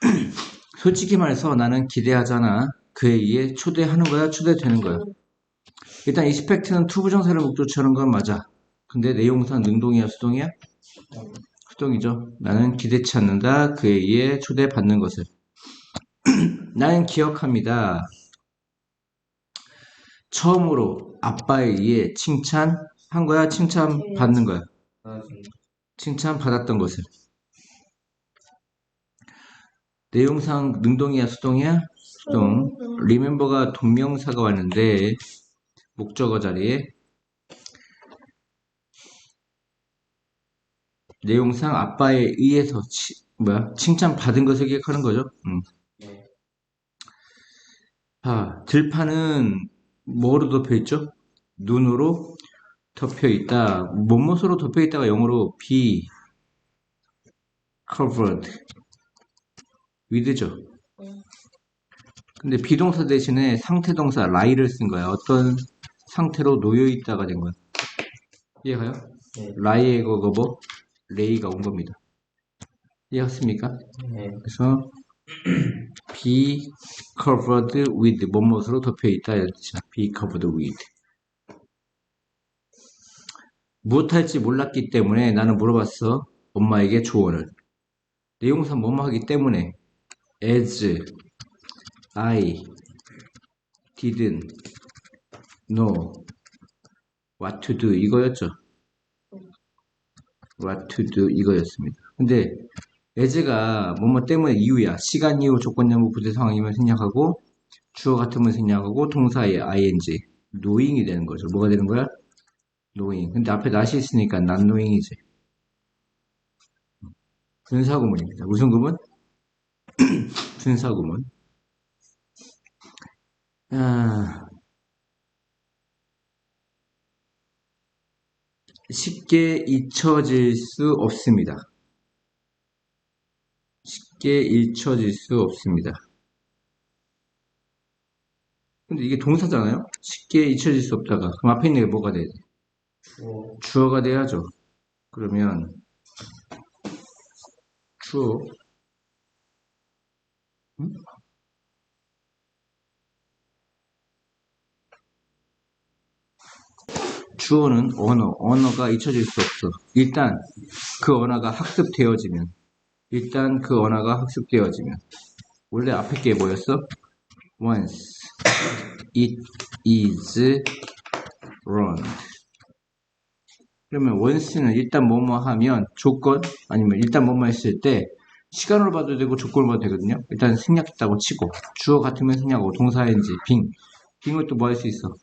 솔직히 말해서 나는 기대하잖아. 그에 의해 초대하는 거야, 초대되는 거야. 일단 이스펙트는 투부정사를 하는 건 맞아. 근데 내용상 능동이야, 수동이야? 수동이죠. 나는 기대치 않는다. 그에 의해 초대받는 것을. 나는 기억합니다. 처음으로 아빠에 의해 칭찬한 거야, 칭찬받는 거야. 칭찬받았던 것을. 내용상 능동이야, 수동이야? 수동. 리멤버가 동명사가 왔는데 목적어 자리에 내용상 아빠에 의해서 치- 뭐야 칭찬받은 것을 기억하는 거죠. 음. 네. 자, 들판은 뭐로 덮여 있죠? 눈으로 덮여 있다. 뭐뭇으로 덮여 있다가 영어로 be covered with죠. 네. 근데 비동사 대신에 상태동사 lie를 쓴 거야. 어떤 상태로 놓여 있다가 된 거야. 이해가요? 네. lie의 거고 뭐 레이가 온 겁니다. 이해갔습니까? 네. 그래서 be covered with 뭐뭇으로 덮여 있다 이런 뜻이야. be covered with 무엇 할지 몰랐기 때문에 나는 물어봤어. 엄마에게 조언을. 내용사 뭐뭐 하기 때문에 as I didn't know what to do 이거였죠. what to do 이거였습니다. 근데 as가 뭐뭐 때문에 이유야. 시간 이유 조건 연구 부대 상황이면 생략하고 주어 같으면 생략하고 동사의 ing knowing이 되는 거죠. 뭐가 되는 거야? knowing. 근데 앞에 not이 있으니까 not knowing이지. 분사구문입니다. 무슨 구문? 분사구문. 아, 쉽게 잊혀질 수 없습니다. 쉽게 잊혀질 수 없습니다. 근데 이게 동사잖아요? 쉽게 잊혀질 수 없다가. 그럼 앞에 있는 게 뭐가 돼야 돼? 주어. 주어가 돼야죠. 그러면 주어 음? 주어는 언어, 언어가 잊혀질 수 없어. 일단 그 언어가 학습되어지면, 일단 그 언어가 학습되어지면, 원래 앞에 게 뭐였어? Once it is learned. 그러면 once는 일단 뭐뭐 하면 조건 아니면 일단 뭐뭐 했을 때 시간으로 봐도 되고 조건으로 봐도 되거든요. 일단 생략했다고 치고 주어 같으면 생략하고 동사인지 빙 빙을 또 뭐 할 수 있어?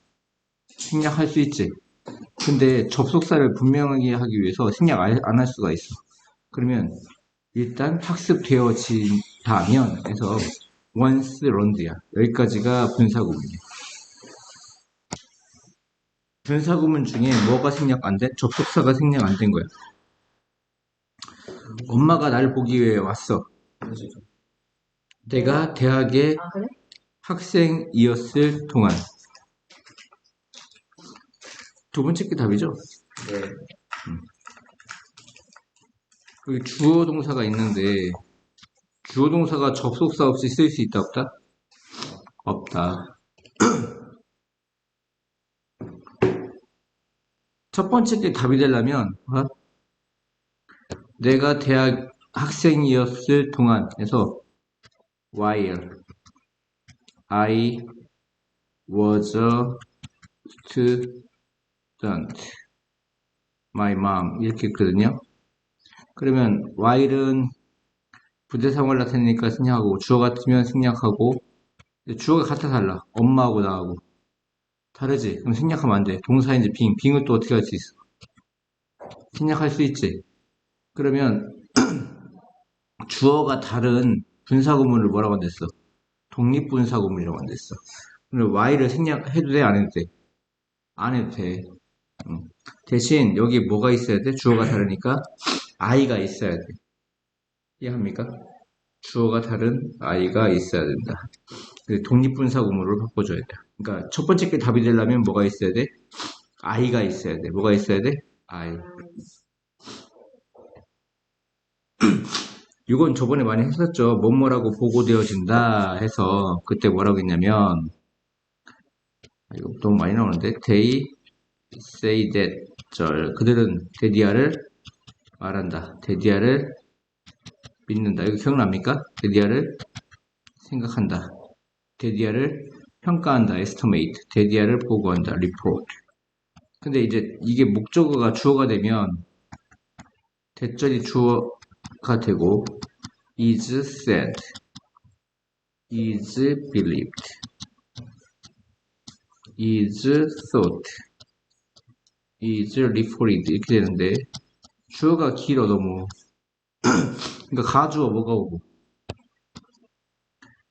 생략할 수 있지. 근데 접속사를 분명하게 하기 위해서 생략 안 할 수가 있어. 그러면 일단 학습되어진다면 해서 once learned야. 여기까지가 분사구문이야. 분사구문 중에 뭐가 생략 안 돼? 접속사가 생략 안 된 거야. 엄마가 나를 보기 위해 왔어. 내가 대학에 아 그래? 학생이었을 동안. 두 번째 게 답이죠. 네. 여기 주어 동사가 있는데 주어 동사가 접속사 없이 쓸 수 있다 없다? 없다. 첫 번째 게 답이 되려면 어? 내가 대학 학생이었을 동안에서 while I was a student. My mom. 이렇게 있거든요. 그러면 while은 부대상을 나타내니까 생략하고 주어 같으면 생략하고 주어가 같아 달라. 엄마하고 나하고. 다르지? 그럼 생략하면 안돼. 동사인지 빙. 빙을 또 어떻게 할 수 있어? 생략할 수 있지 그러면 주어가 다른 분사구문을 뭐라고 한댔어 독립분사구문이라고 한댔어 그럼 y를 생략해도 돼 안 해도 돼 안 해도 돼 음. 대신 여기 뭐가 있어야 돼 주어가 다르니까 i가 있어야 돼 이해합니까? 주어가 다른 i가 있어야 된다. 그 독립분사구문으로 바꿔줘야 돼. 그러니까 첫 번째 게 답이 되려면 뭐가 있어야 돼? i가 있어야 돼. 뭐가 있어야 돼? i. 이건 저번에 많이 했었죠. 뭐뭐라고 보고되어진다 해서 그때 뭐라고 했냐면 아, 이거 너무 많이 나오는데 they say that 절 그들은 데디아를 말한다. 데디아를 믿는다. 이거 기억납니까? 데디아를 생각한다. 데디아를 평가한다. estimate. 데디아를 보고한다. report. 근데 이제 이게 목적어가 주어가 되면 대절이 주어 가 되고 is said, is believed, is thought, is reported 이렇게 되는데 주어가 길어 너무 그러니까 가주어 뭐가 오고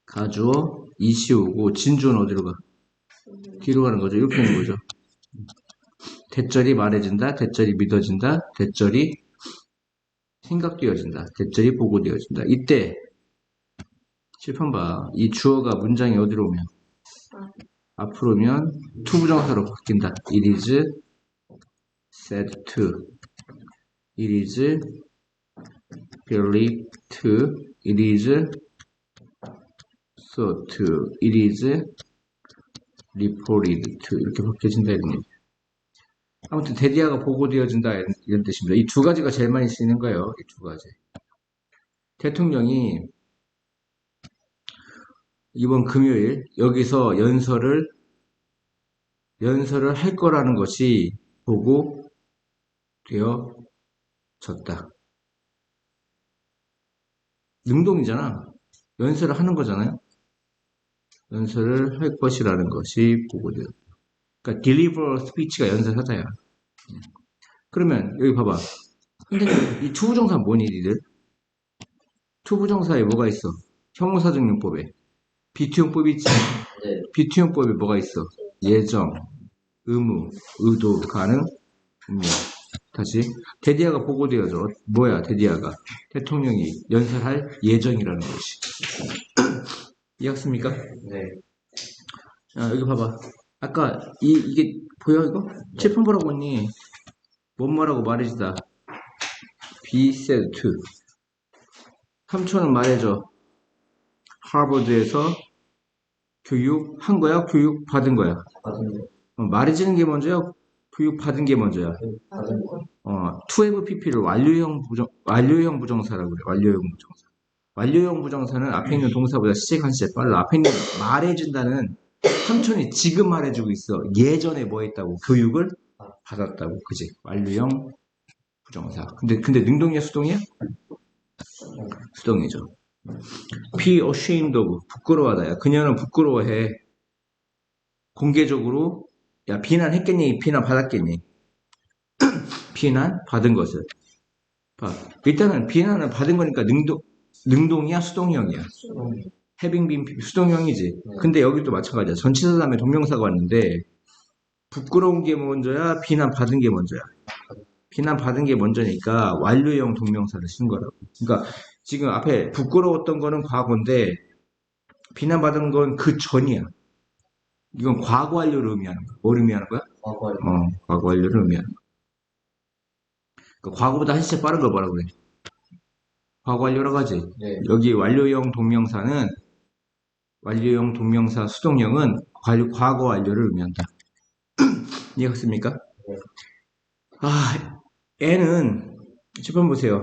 가주어 이시 오고 진주는 어디로 가? 뒤로 가는 거죠. 이렇게 되는 거죠. 대절이 말해진다, 대절이 믿어진다, 대절이 생각되어진다, 대절이 보고되어진다. 이때 칠판 봐. 이 주어가 문장이 어디로 오면 앞으로 오면 투부정사로 바뀐다. It is said to. It is believed to. It is thought to. It is reported to. 이렇게 바뀌어진다 이런 얘기. 아무튼 데디아가 보고되어진다 이런, 뜻입니다. 이 두 가지가 제일 많이 쓰이는 거예요. 이 두 가지. 대통령이 이번 금요일 여기서 연설을 연설을 할 거라는 것이 보고 되어졌다. 능동이잖아. 연설을 하는 거잖아요. 연설을 할 것이라는 것이 보고되어. 그러니까 deliver speech가 연설하다야. 그러면 여기 봐봐. 선생님, 이 투부정사 뭐니 니들? 투부정사에 뭐가 있어? 형용사정용법에 비투용법이 있지. 네. 비투용법에 뭐가 있어? 예정, 의무, 의도, 가능, 분명. 다시 데디아가 보고되어져. 뭐야 데디아가? 대통령이 연설할 예정이라는 것이. 이해했습니까? 네. 자, 여기 봐봐. 아까 이 이게 보여 이거? 칠판 보라고 했니? 뭔 말하고 말해주다. Be said to. 3초는 말해줘. 하버드에서 교육한 거야? 교육 받은 거야? 받은 거. 어, 말해지는 게 먼저야? 교육 받은 게 먼저야? 받은 거. 어, 2FPP를 완료형 부정, 완료형 부정사라고 그래. 완료형 부정사. 완료형 부정사는 앞에 있는 동사보다 시작 한 시작 빨라. 앞에 있는 말해준다는 삼촌이 지금 말해주고 있어. 예전에 뭐 했다고? 교육을 받았다고. 그지? 완료형 부정사. 근데, 근데 능동이야, 수동이야? 수동이죠. be ashamed of. 부끄러워하다. 야, 그녀는 부끄러워해. 공개적으로, 야, 비난했겠니? 비난 받았겠니? 비난 받은 것을. 봐. 일단은 비난을 받은 거니까 능동, 능동이야, 수동형이야? Having been 수동형이지. 근데 여기도 마찬가지야. 전치사 다음에 동명사가 왔는데 부끄러운 게 먼저야, 비난 받은 게 먼저야. 비난 받은 게 먼저니까 완료형 동명사를 쓴 거라고. 그러니까 지금 앞에 부끄러웠던 거는 과거인데 비난 받은 건 그 전이야. 이건 과거 완료를 의미하는 거야. 뭘 의미하는 거야? 과거에. 어, 과거 완료를 의미하는 거야. 그러니까 과거보다 한 시차 빠른 걸 뭐라 그래? 과거 완료라고 하지. 네. 여기 완료형 동명사는 완료형 동명사 수동형은 관- 과거 완료를 의미한다. 이해갔습니까? 네. 아, 애는 10번 보세요.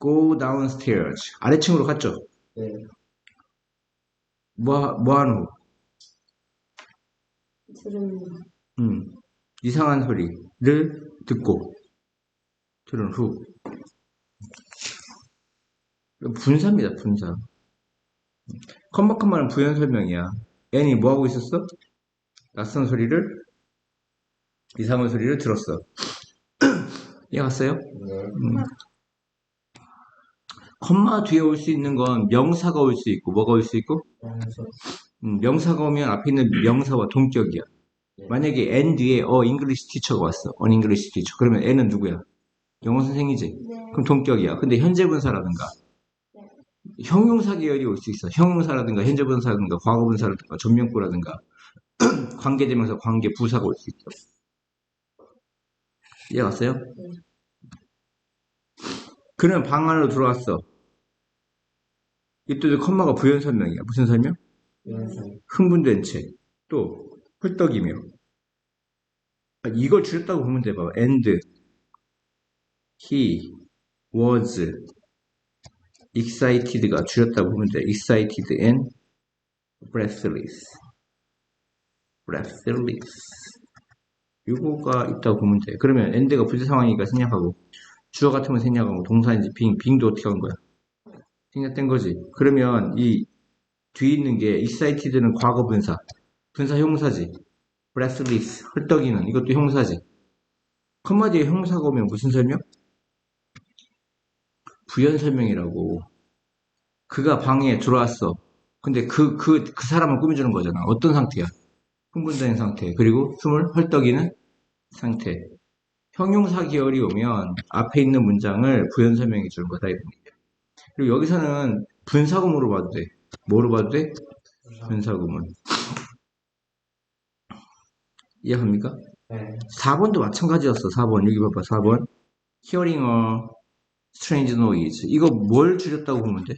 Go downstairs. 아래층으로 갔죠. 네. 뭐, 뭐하는 후? 들은 음, 이상한 소리를 듣고 들은 후. 분사입니다, 분사. 컴마컴마는 부연 설명이야. 애니 뭐 하고 있었어? 낯선 소리를 이상한 소리를 들었어. 이해 갔어요? 네. 음. 컴마 뒤에 올 수 있는 건 명사가 올 수 있고 뭐가 올 수 있고 음, 명사가 오면 앞에 있는 명사와 동격이야. 네. 만약에 n 뒤에 어 잉글리시 티처가 왔어. 언 잉글리시 티처. 그러면 n은 누구야? 영어 선생이지. 네. 그럼 동격이야. 근데 현재 분사라든가 네. 형용사 계열이 올 수 있어. 형용사라든가 현재 분사라든가 과거 분사라든가 전명구라든가 관계대명사 관계 부사가 올 수 있죠. 이해 갔어요? 네. 그는 방 안으로 들어왔어. 이때도 컴마가 부연 설명이야. 무슨 설명? 흥분된 채. 또 헐떡이며. 아, 이걸 줄였다고 보면 돼. 봐봐. and he was excited가 줄였다고 보면 돼. excited and breathless. breathless. 이거가 있다고 보면 돼. 그러면 and가 부재 상황이니까 생략하고 주어 같으면 생략하고 동사인지 빙, 빙도 어떻게 한 거야? 생략된 거지. 그러면 이 뒤에 있는 게 excited는 과거 분사, 분사 형사지. breathless, 헐떡이는 이것도 형사지. 뒤에 형사가 오면 무슨 설명? 부연 설명이라고. 그가 방에 들어왔어. 근데 그, 그, 그 사람을 꾸며주는 거잖아. 어떤 상태야? 흥분된 상태. 그리고 숨을 헐떡이는 상태. 형용사 계열이 오면 앞에 있는 문장을 부연 설명해 주는 거다. 이런 얘기야. 그리고 여기서는 분사구문으로 봐도 돼. 뭐로 봐도 돼? 분사구문. 이해합니까? 네. 4번도 마찬가지였어. 4번. 여기 봐봐. 4번. Hearing a strange noise. 이거 뭘 줄였다고 보면 돼?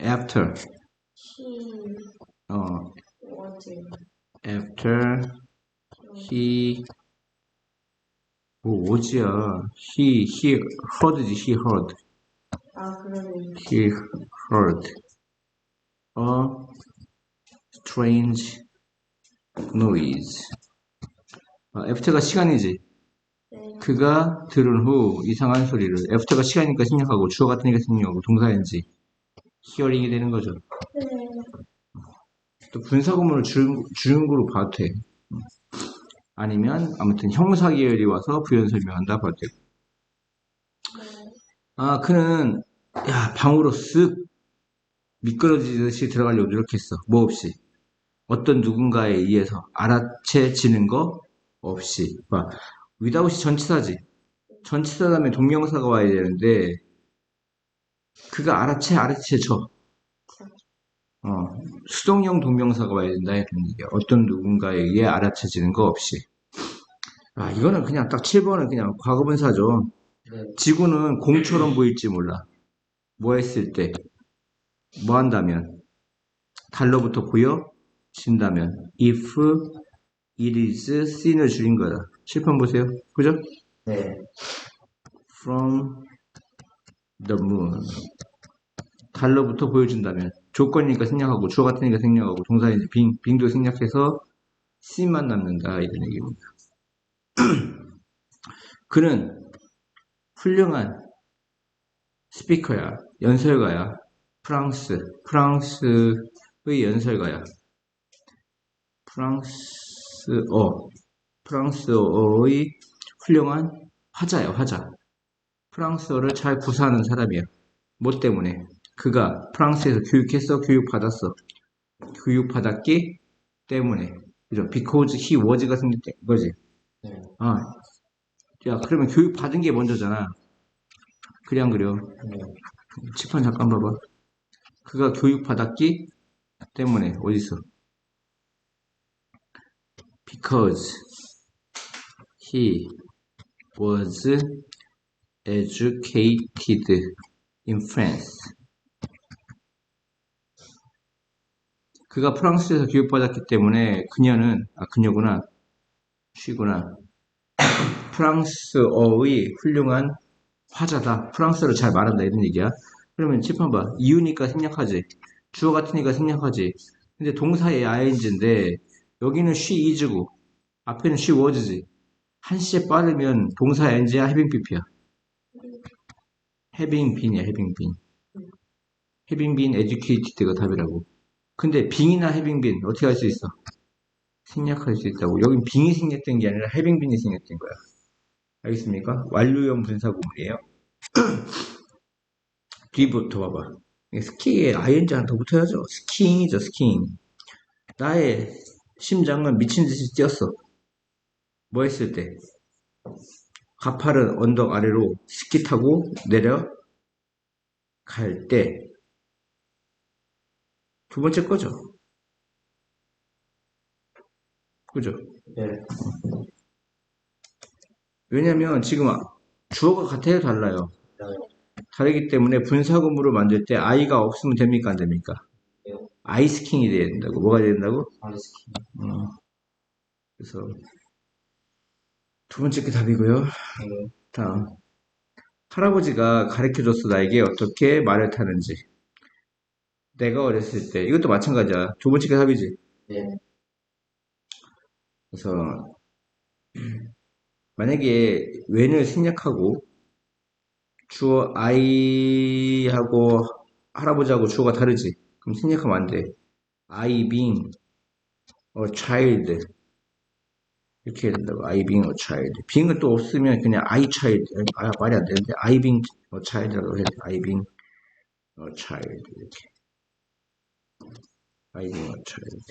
After. He 어, after he 뭐 오지야. He he heard지. He heard. 아 그러네 He heard a strange noise. 아, after가 시간이지. 네. 그가 들은 후 이상한 소리를 애프터가 시간이니까 생략하고 주어 같으니까 생략하고 동사인지 히어링이 되는 거죠. 네. 또 분사구문을 줄, 줄은 거로 봐도 돼. 아니면 아무튼 형사 계열이 와서 부연 설명한다 봐도 되고. 아 그는 야 방으로 쓱 미끄러지듯이 들어가려고 노력했어. 뭐 없이 어떤 누군가에 의해서 알아채지는 거 없이. 봐 without이 전치사지. 전치사 다음에 동명사가 와야 되는데 그가 알아채 알아채죠. 어, 수동형 동명사가 와야 된다 이런 얘기야. 어떤 누군가에 의해 알아채지는 거 없이. 아 이거는 그냥 딱 7번은 그냥 과거분사죠. 네. 지구는 공처럼 보일지 몰라. 뭐 했을 때? 뭐 한다면? 달러부터 보여진다면. if it is seen을 줄인 거다. 7번 보세요. 그죠? 네. from the moon. 달러부터 보여준다면. 조건이니까 생략하고, 주어 같으니까 생략하고, 동사인지 빙, 빙도 생략해서 seen만 남는다. 이런 얘기입니다. 그는 훌륭한 스피커야, 연설가야, 프랑스, 프랑스의 연설가야. 프랑스 어, 프랑스어의 훌륭한 화자야, 화자. 프랑스어를 잘 구사하는 사람이야. 뭐 때문에? 그가 프랑스에서 교육했어, 교육받았어. 교육받았기 때문에. 그죠? because he was가 생겼던 거지. 네. 아, 야, 그러면 교육받은 게 먼저잖아. 그래, 안 그려? 네. 칠판 잠깐 봐봐. 그가 교육받았기 때문에, 어딨어? Because he was educated in France. 그가 프랑스에서 교육받았기 때문에 그녀는, 아, 그녀구나. 쉬구나. 프랑스어의 훌륭한 화자다. 프랑스어를 잘 말한다. 이런 얘기야. 그러면 칠판 봐. 이유니까 생략하지. 주어 같으니까 생략하지. 근데 동사의 ing인데 여기는 she is고 앞에는 she was지. 한 시에 빠르면 동사 ing야 having pp야. having been이야. having been. having been educated가 답이라고. 근데 being이나 having been 어떻게 할 수 있어? 생략할 수 있다고. 여긴 being이 생략된 게 아니라 having been이 생략된 거야. 알겠습니까? 완료형 분사구문이에요. 뒤부터 봐봐. 스키에 ing 하나 더 붙어야죠. 스키잉이죠, 스키잉. 나의 심장은 미친 듯이 뛰었어. 뭐 했을 때? 가파른 언덕 아래로 스키 타고 내려갈 때. 두 번째 거죠. 그죠? 네. 왜냐면 지금 주어가 같아요, 달라요? 다르기 때문에 분사구문을 만들 때 I가 없으면 됩니까? 안 됩니까? 아이스킹이 돼야 된다고. 뭐가 돼야 된다고? 아이스크림. 어. 그래서 두 번째 게 답이고요. 네. 다음. 할아버지가 가르쳐줬어, 나에게 어떻게 말을 타는지. 내가 어렸을 때. 이것도 마찬가지야. 두 번째 게 답이지. 네. 그래서, 만약에 웬을 생략하고, 주어 I하고 할아버지하고 주어가 다르지. 그럼 생략하면 안 돼. I being a child. 이렇게 해야 된다고. I being a child. being은 또 없으면 그냥 I child. 아, 말이 안 되는데. I being a child라고 해야 돼. I being a child. 이렇게. I being a child.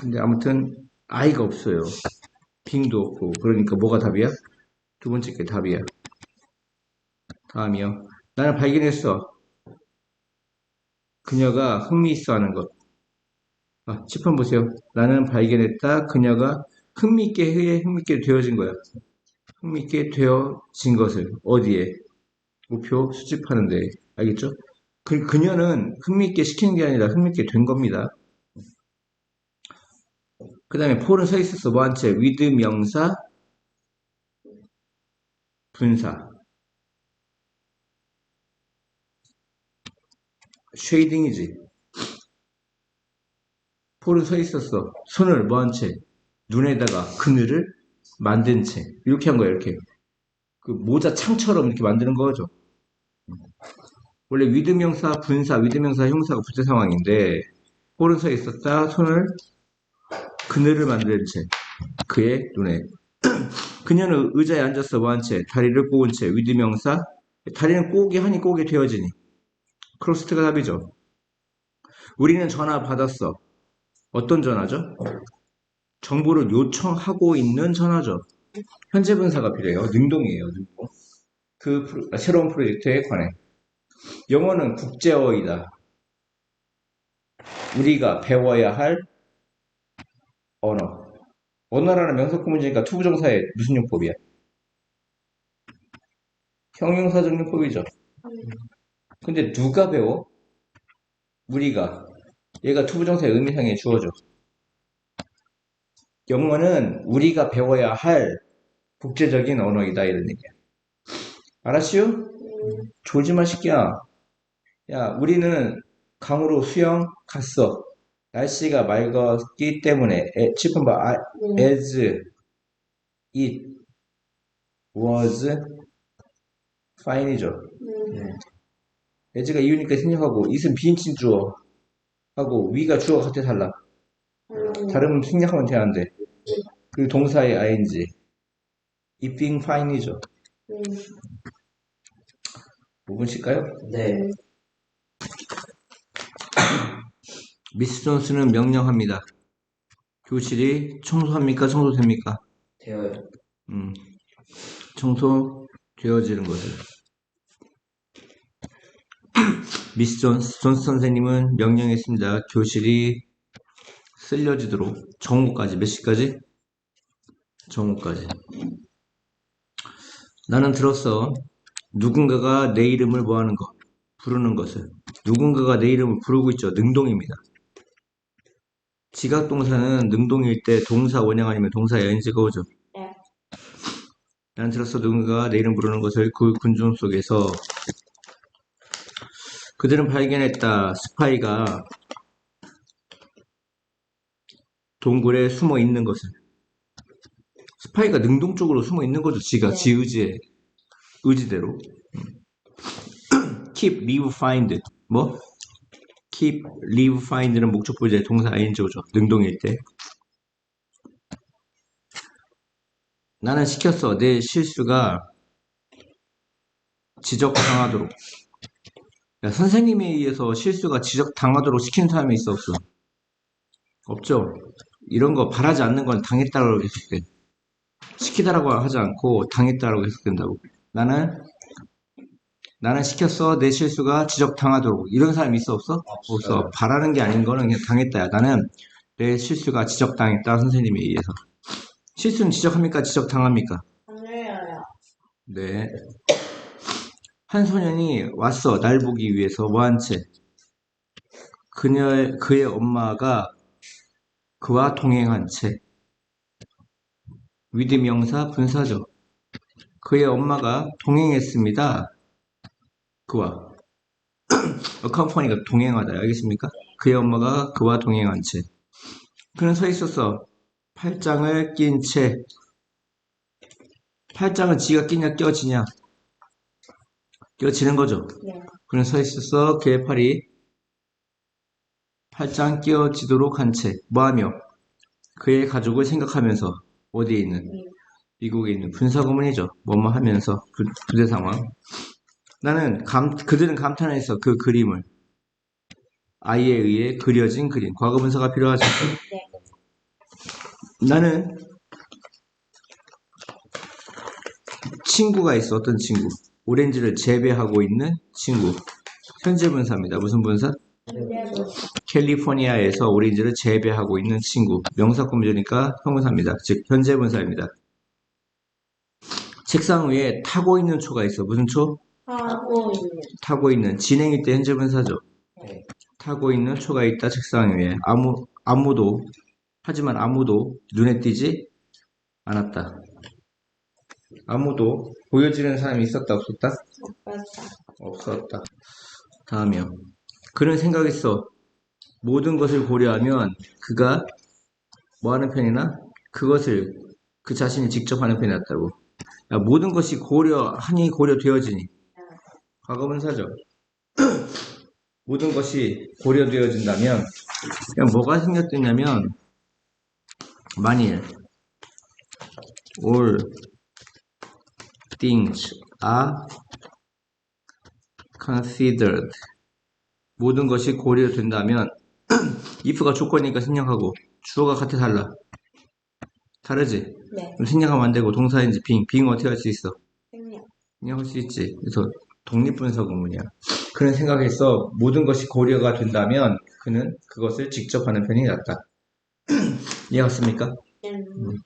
근데 아무튼 I가 없어요. being도 없고. 그러니까 뭐가 답이야? 두 번째 게 답이야. 다음이요. 나는 발견했어. 그녀가 흥미있어 하는 것. 아, 10번 보세요. 나는 발견했다. 그녀가 흥미있게 해, 흥미있게 되어진 거야. 흥미있게 되어진 것을 어디에? 우표 수집하는 데. 알겠죠? 그, 그녀는 흥미있게 시키는 게 아니라 흥미있게 된 겁니다. 그 다음에 폴은 서 있었어. 뭐한 채? with 명사, 분사. 쉐이딩이지. 폴은 서 있었어. 손을 뭐 한 채? 눈에다가 그늘을 만든 채. 이렇게 한 거야, 이렇게. 그 모자 창처럼 이렇게 만드는 거죠. 원래 위드명사, 분사, 위드명사, 형사가 부재 상황인데, 폴은 서 있었다. 손을 그늘을 만든 채. 그의 눈에. 그녀는 의자에 앉았어, 뭐한 채? 다리를 꼬은 채. 위드명사. 다리는 꼬게 하니 꼬게 되어지니. 크로스트가 답이죠. 우리는 전화 받았어. 어떤 전화죠? 정보를 요청하고 있는 전화죠. 현재 분사가 필요해요. 능동이에요, 능동. 그 프로- 새로운 프로젝트에 관해. 영어는 국제어이다. 우리가 배워야 할 언어. 언어라는 명사구 문제니까 투부정사의 무슨 용법이야? 형용사적 용법이죠. 근데 누가 배워? 우리가. 얘가 투부정사의 의미상에 주어져. 영어는 우리가 배워야 할 국제적인 언어이다 이런 얘기야. 알았슈? 음, 졸지마 새끼야. 야, 우리는 강으로 수영 갔어. 날씨가 맑았기 때문에 에, 봐. 아, 네. as it was fine이죠. 음, as가 이유니까 생략하고 it은 비인칭 주어 하고 we가 주어 같아 달라. 음, 다르면 생략하면 되는데. 그리고 동사의 ing. it being fine이죠. 음, 5분 쉴까요? 네. 미스 존스는 명령합니다. 교실이 청소합니까? 청소됩니까? 되어요. 음, 청소되어지는 것을. 미스 존스, 존스 선생님은 명령했습니다. 교실이 쓸려지도록 정오까지, 몇 시까지? 정오까지. 나는 들었어. 누군가가 내 이름을 뭐 하는 것, 부르는 것을. 누군가가 내 이름을 부르고 있죠. 능동입니다. 지각 동사는 능동일 때 동사 원형 아니면 동사 연지가 오죠. 네. 나는 들었어 누군가가 내 이름 부르는 것을 그 군중 속에서 그들은 발견했다. 스파이가 동굴에 숨어 있는 것을. 스파이가 능동적으로 숨어 있는 거죠. 지가 네. 지 의지에 의지대로. 음. keep, leave, find. 뭐? keep, leave, find는 목적 부재 동사 ing 오죠. 능동일 때. 나는 시켰어. 내 실수가 지적 당하도록. 야, 선생님에 의해서 실수가 지적 당하도록 시키는 사람이 있어, 없어? 없죠? 이런 거 바라지 않는 건 당했다라고 해석돼. 시키다라고 하지 않고 당했다라고 해석된다고. 나는, 나는 시켰어. 내 실수가 지적 당하도록. 이런 사람이 있어, 없어? 없어. 바라는 게 아닌 거는 그냥 당했다야. 나는 내 실수가 지적 당했다. 선생님에 의해서. 실수는 지적합니까? 지적 당합니까? 안 열려요. 네. 한 소년이 왔어. 날 보기 위해서 뭐한 채. 그녀의, 그의 엄마가 그와 동행한 채. 위드 명사 분사죠. 그의 엄마가 동행했습니다. 그와. 컴퍼니가 동행하다. 알겠습니까? 그의 엄마가 그와 동행한 채. 그는 서 있었어. 팔짱을 낀 채. 팔짱은 지가 끼냐 껴지냐? 껴지는 거죠. 네. 그는 서 있었어. 그의 팔이 팔짱 끼어지도록 한 채. 뭐하며? 그의 가족을 생각하면서 어디에 있는? 네. 미국에 있는 분사구문이죠. 뭐뭐 하면서 부, 부대 상황. 나는 감, 그들은 감탄했어. 그 그림을. 아이에 의해 그려진 그림. 과거 분사가 필요하죠. 나는 친구가 있어. 어떤 친구? 오렌지를 재배하고 있는 친구. 현재 분사입니다. 무슨 분사? 캘리포니아에서 오렌지를 재배하고 있는 친구. 명사 구문이니까 형용사입니다. 즉 현재 분사입니다. 책상 위에 타고 있는 초가 있어. 무슨 초? 하고 있는. 타고 있는 진행일 때 현재 분사죠. 네. 타고 있는 초가 있다 책상 위에 아무 아무도 하지만 아무도 눈에 띄지 않았다. 아무도 보여지는 사람이 있었다 없었다? 없었다. 없었다. 다음이요. 그는 생각했어. 모든 것을 고려하면 그가 뭐 하는 편이나 그것을 그 자신이 직접 하는 편이 낫다고. 야, 모든 것이 고려하니 고려되어지니. 과거분사죠. 모든 것이 고려되어진다면 그냥 뭐가 생겼겠냐면 만일 all things are considered 모든 것이 고려된다면 if가 조건이니까 생략하고 주어가 같아 달라 다르지? 네. 그럼 생략하면 안 되고 동사인지 빙 빙은 어떻게 할 수 있어? 생략. 생략할 수 있지 그래서 독립분사 구문이야 그는 생각했어 모든 것이 고려가 된다면 그는 그것을 직접 하는 편이 낫다 이해갔습니까? 음.